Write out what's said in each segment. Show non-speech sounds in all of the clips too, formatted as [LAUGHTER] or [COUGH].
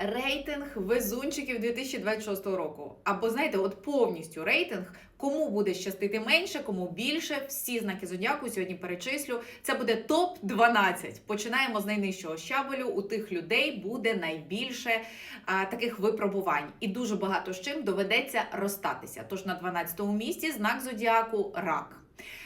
рейтинг везунчиків 2026 року. Або знаєте, от повністю рейтинг, кому буде щастити менше, кому більше. Всі знаки зодіаку сьогодні перечислю. Це буде топ 12 Починаємо з найнижчого щабелю. У тих людей буде найбільше а, таких випробувань, і дуже багато з чим доведеться розстатися. Тож на 12-му місці знак зодіаку рак.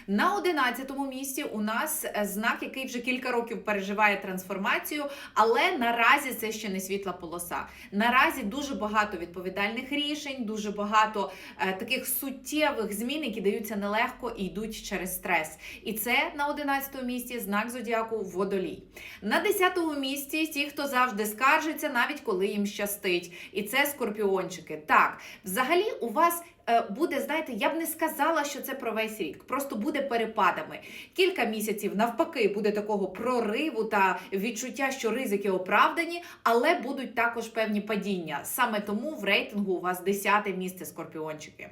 На 11-му місці у нас е, знак, який вже кілька років переживає трансформацію, але наразі це ще не світла полоса. Наразі дуже багато відповідальних рішень, дуже багато е, таких суттєвих змін, які даються нелегко і йдуть через стрес. І це на 11-му місці знак зодіаку водолій. На 10-му місці ті, хто завжди скаржиться, навіть коли їм щастить. І це скорпіончики. Так, взагалі у вас. е, Буде, знаєте, я б не сказала, що це про весь рік. Просто буде перепадами. Кілька місяців навпаки буде такого прориву та відчуття, що ризики оправдані, але будуть також певні падіння. Саме тому в рейтингу у вас 10 місце скорпіончики.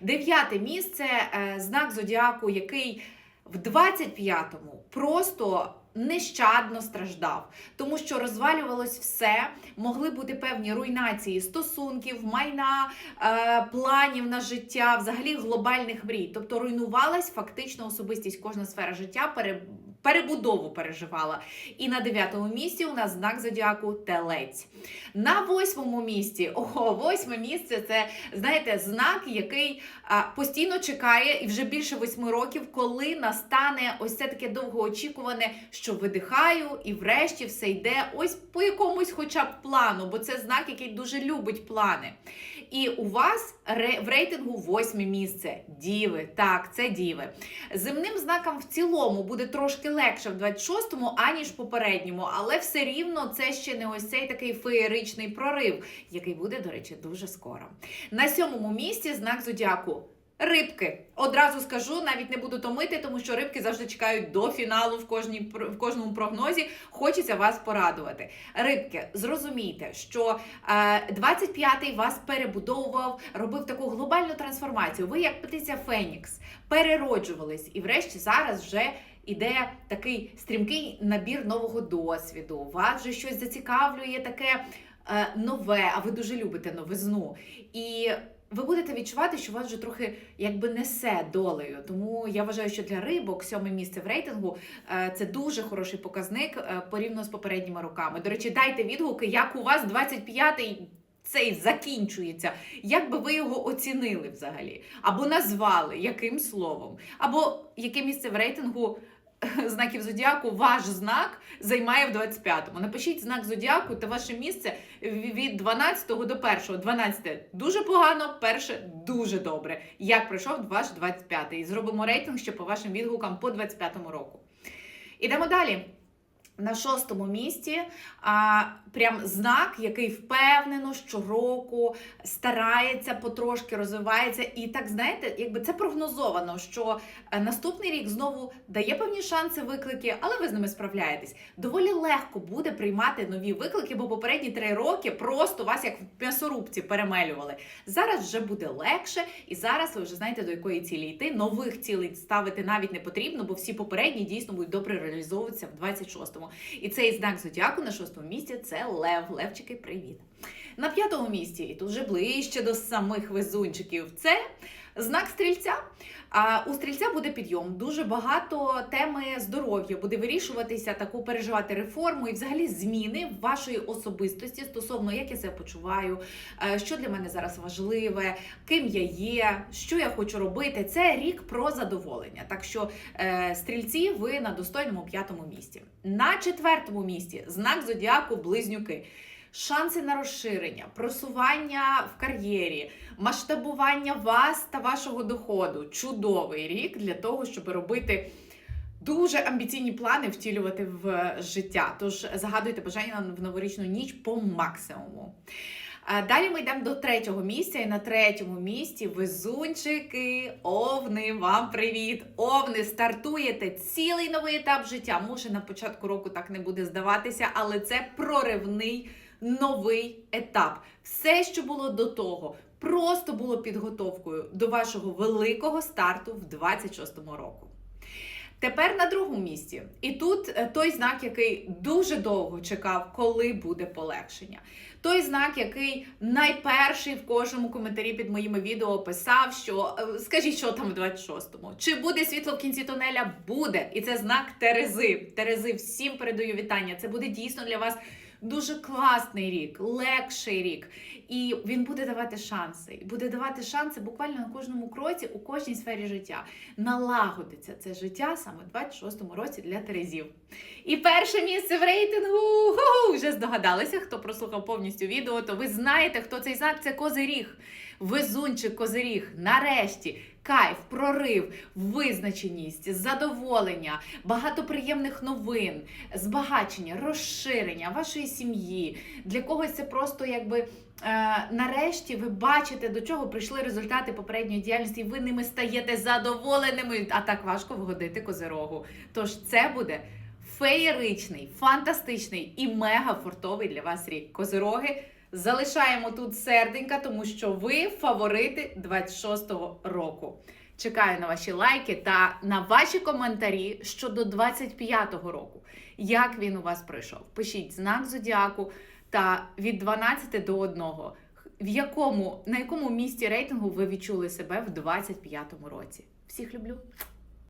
Дев'яте місце е, знак зодіаку, який в 25-му просто нещадно страждав, тому що розвалювалось все, могли бути певні руйнації стосунків, майна, е, планів на життя, взагалі глобальних мрій. Тобто руйнувалась фактично особистість, кожна сфера життя пере, перебудову переживала. І на дев'ятому місці у нас знак зодіаку телець. На восьмому місці, ого, восьме місце це знаєте, знак, який а, постійно чекає і вже більше восьми років, коли настане ось це таке довгоочікуване, що видихаю, і врешті все йде ось по якомусь, хоча б плану, бо це знак, який дуже любить плани. І у вас в рейтингу восьме місце. Діви, так, це діви. Земним знакам в цілому буде трошки легше в 26-му, аніж попередньому, але все рівно це ще не ось цей такий феєричний прорив, який буде, до речі, дуже скоро. На сьомому місці знак зодіаку. Рибки. Одразу скажу, навіть не буду томити, тому що рибки завжди чекають до фіналу в, кожній, в кожному прогнозі. Хочеться вас порадувати. Рибки, зрозумійте, що е, 25-й вас перебудовував, робив таку глобальну трансформацію. Ви, як птиця Фенікс, перероджувались, і врешті зараз вже іде такий стрімкий набір нового досвіду. Вас вже щось зацікавлює таке е, нове, а ви дуже любите новизну. І ви будете відчувати, що вас вже трохи якби несе долею. Тому я вважаю, що для рибок сьоме місце в рейтингу е, це дуже хороший показник е, порівняно з попередніми роками. До речі, дайте відгуки, як у вас 25-й цей закінчується. Як би ви його оцінили взагалі? Або назвали яким словом, або яке місце в рейтингу [LAUGHS] знаків зодіаку ваш знак займає в 25-му. Напишіть знак зодіаку та ваше місце від 12 до 1. 12 дуже погано, перше дуже добре. Як пройшов ваш 25-й? Зробимо рейтинг ще по вашим відгукам по 25-му року. Ідемо далі. На шостому місці а, прям знак, який впевнено щороку старається потрошки розвивається. І так знаєте, якби це прогнозовано, що е, наступний рік знову дає певні шанси виклики, але ви з ними справляєтесь. Доволі легко буде приймати нові виклики, бо попередні три роки просто вас як в м'ясорубці перемелювали. Зараз вже буде легше, і зараз ви вже знаєте до якої цілі йти. Нових цілей ставити навіть не потрібно, бо всі попередні дійсно будуть добре реалізовуватися в 26-му. І цей знак зодіаку на шостому місці це Лев. Левчики, привіт. На п'ятому місці, і тут вже ближче до самих везунчиків, це знак стрільця. А у стрільця буде підйом. Дуже багато теми здоров'я буде вирішуватися, таку переживати реформу і взагалі зміни вашої особистості стосовно як я себе почуваю, е, що для мене зараз важливе, ким я є, що я хочу робити. Це рік про задоволення. Так що е, стрільці, ви на достойному п'ятому місці. На четвертому місці знак зодіаку близнюки. Шанси на розширення, просування в кар'єрі, масштабування вас та вашого доходу. Чудовий рік для того, щоб робити дуже амбіційні плани втілювати в життя. Тож загадуйте бажання в новорічну ніч по максимуму. Далі ми йдемо до третього місця, і на третьому місці везунчики, овни, вам привіт! Овни, стартуєте цілий новий етап життя. Може на початку року так не буде здаватися, але це проривний новий етап. Все, що було до того, просто було підготовкою до вашого великого старту в 26-му року. Тепер на другому місці. І тут е, той знак, який дуже довго чекав, коли буде полегшення. Той знак, який найперший в кожному коментарі під моїми відео писав, що е, скажіть, що там в 26-му. Чи буде світло в кінці тунеля? Буде. І це знак Терези. Терези, всім передаю вітання. Це буде дійсно для вас. Дуже класний рік, легший рік, і він буде давати шанси. І буде давати шанси буквально на кожному кроці у кожній сфері життя. Налагодиться це життя саме в 26-му році для Терезів. І перше місце в рейтингу ху-ху, вже здогадалися, хто прослухав повністю відео, то ви знаєте, хто цей знак це козиріг. Везунчик козиріг. Нарешті кайф, прорив, визначеність, задоволення, багато приємних новин, збагачення, розширення вашої сім'ї. Для когось це просто якби. е, Нарешті ви бачите, до чого прийшли результати попередньої діяльності, і ви ними стаєте задоволеними, а так важко вгодити козирогу. Тож це буде феєричний, фантастичний і мега фортовий для вас рік. Козироги залишаємо тут серденька, тому що ви фаворити 26-го року. Чекаю на ваші лайки та на ваші коментарі щодо 25-го року. Як він у вас пройшов? Пишіть знак зодіаку та від 12 до 1. В якому на якому місці рейтингу ви відчули себе в 25-му році? Всіх люблю.